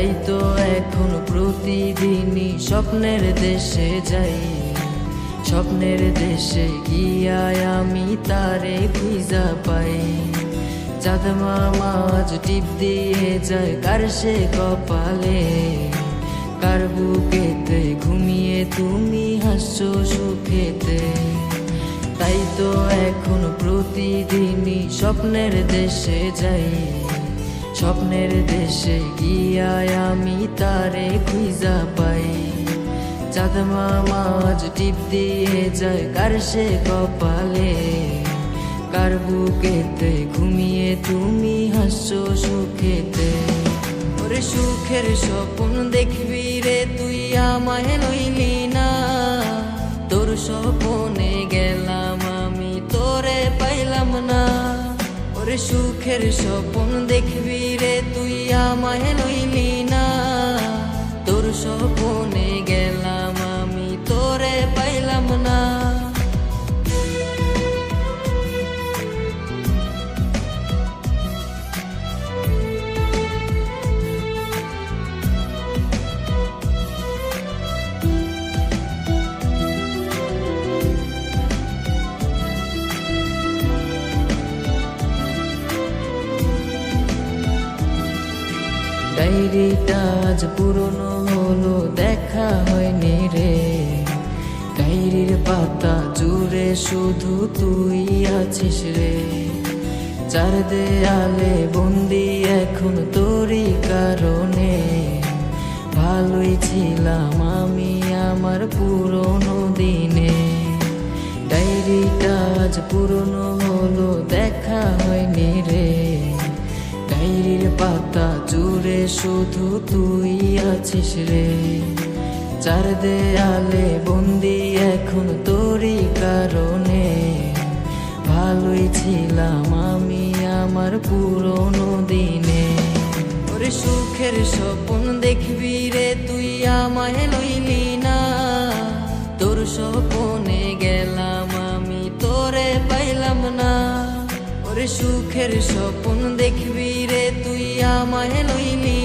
তাই তো এখন প্রতিদিনই স্বপ্নের দেশে যাই। স্বপ্নের দেশে গিয়ায় আমি তারে খুঁজা পাই। চাঁদ মামাজ টিপ দিয়ে যায় কার সে কপালে। কার বুকেতে ঘুমিয়ে তুমি হাসছো সুখেতে। তাই তো এখন প্রতিদিনই স্বপ্নের দেশে যাই। স্বপ্নের দেশে গিয়ায় আমি তারে খুঁজা পাই। চাঁদ মামাজ টিপ দিয়ে যায় কার সে কপালে। কার বুকেতে ঘুমিয়ে তুমি হাসছো সুখেতে। ওরে সুখের স্বপ্ন দেখবি রে তুই আমায় লইলি না। তোর স্বপনে গেলাম আমি, তোরে পাইলাম না। সুখের স্বপন দেখবি রে তুই আমায় লইলি না। তোর স্বপনে গেলাম ডায়েরিটা আজ পুরনো হলো, দেখা হয়নি রে। ডায়েরির পাতা জুড়ে শুধু তুই আছিস রে। চার দেয়ালে বন্দি এখন তোরই কারণে। ভালোই ছিলাম আমি আমার পুরনো দিনে। ডায়েরিটা আজ পুরনো হলো, দেখা হয়নি রে। ডায়েরির পাতা শুধু তুই আছিস রে। চার দেয়ালে বন্দি এখন তোরই কারণে। ভালোই ছিলাম আমি আমার পুরনো দিনে। ওরে সুখের স্বপ্ন দেখবি রে, তুই আমায় লইলি না। তোর স্বপনে গেলাম আমি, তোরে পাইলাম না। ওরে সুখের স্বপ্ন দেখবি রে আমায় লইলি।